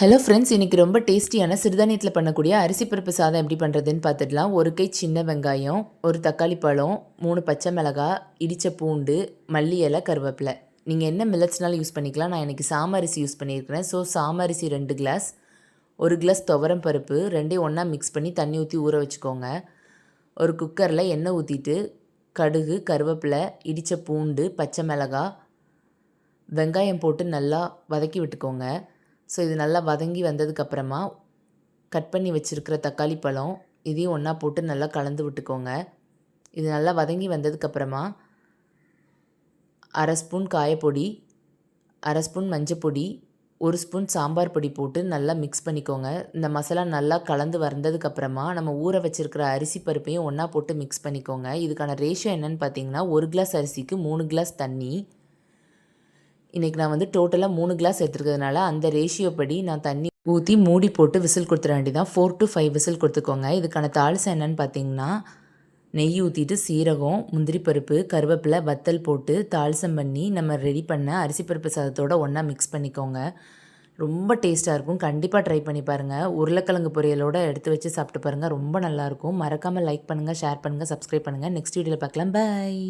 Hello friends இன்றைக்கி ரொம்ப டேஸ்டியான சிறுதானியத்தில் பண்ணக்கூடிய அரிசி பருப்பு சாதம் எப்படி பண்ணுறதுன்னு பார்த்துடலாம். ஒரு கை சின்ன வெங்காயம் ஒரு தக்காளி பழம் மூணு பச்சை மிளகா இடித்த பூண்டு மல்லி இலை கருவேப்பிலை. நீங்கள் என்ன மில்லட்ஸ்னாலும் யூஸ் பண்ணிக்கலாம். நான் எனக்கு சாமரிசி யூஸ் பண்ணியிருக்கிறேன். ஸோ சாமரிசி ரெண்டு கிளாஸ் ஒரு கிளாஸ் துவரம் பருப்பு ரெண்டையும் ஒன்றா மிக்ஸ் பண்ணி தண்ணி ஊற்றி ஊற வச்சுக்கோங்க. ஒரு குக்கரில் எண்ணெய் ஊற்றிட்டு கடுகு கருவேப்பிலை இடித்த பூண்டு பச்சை மிளகா வெங்காயம் போட்டு நல்லா வதக்கி விட்டுக்கோங்க. ஸோ இது நல்லா வதங்கி வந்ததுக்கப்புறமா கட் பண்ணி வச்சுருக்கிற தக்காளி பழம் இதையும் ஒன்றா போட்டு நல்லா கலந்து விட்டுக்கோங்க. இது நல்லா வதங்கி வந்ததுக்கப்புறமா அரை ஸ்பூன் காயப்பொடி அரை ஸ்பூன் மஞ்சப்பொடி ஒரு ஸ்பூன் சாம்பார் பொடி போட்டு நல்லா மிக்ஸ் பண்ணிக்கோங்க. இந்த மசாலா நல்லா கலந்து வந்ததுக்கப்புறமா நம்ம ஊற வச்சுருக்கிற அரிசி பருப்பையும் ஒன்றா போட்டு மிக்ஸ் பண்ணிக்கோங்க. இதுக்கான ரேஷியோ என்னென்னு பார்த்தீங்கன்னா ஒரு கிளாஸ் அரிசிக்கு மூணு கிளாஸ் தண்ணி இன்றைக்கி நான் வந்து டோட்டலாக மூணு கிளாஸ் எடுத்துருக்கிறதுனால அந்த ரேஷியோ படி நான் தண்ணி ஊற்றி மூடி போட்டு விசில் கொடுத்துட வேண்டியதான் ஃபோர் டு ஃபைவ் விசில் கொடுத்துக்கோங்க. இதுக்கான தாளசம் என்னென்னு பார்த்தீங்கன்னா நெய் ஊற்றிட்டு சீரகம் முந்திரி பருப்பு கருவேப்பிலை வத்தல் போட்டு தாளிசம் பண்ணி நம்ம ரெடி பண்ண அரிசி பருப்பு சாதத்தோடு ஒன்றா மிக்ஸ் பண்ணிக்கோங்க. ரொம்ப டேஸ்ட்டாக இருக்கும். கண்டிப்பாக ட்ரை பண்ணி பாருங்கள் உருளைக்கிழங்கு பொரியலோடு எடுத்து வச்சு சாப்பிட்டு பாருங்கள் ரொம்ப நல்லாயிருக்கும் மறக்காமல் லைக் பண்ணுங்கள் ஷேர் பண்ணுங்கள் சப்ஸ்கிரைப் பண்ணுங்கள் நெக்ஸ்ட் வீடியோவில் பார்க்கலாம். பாய்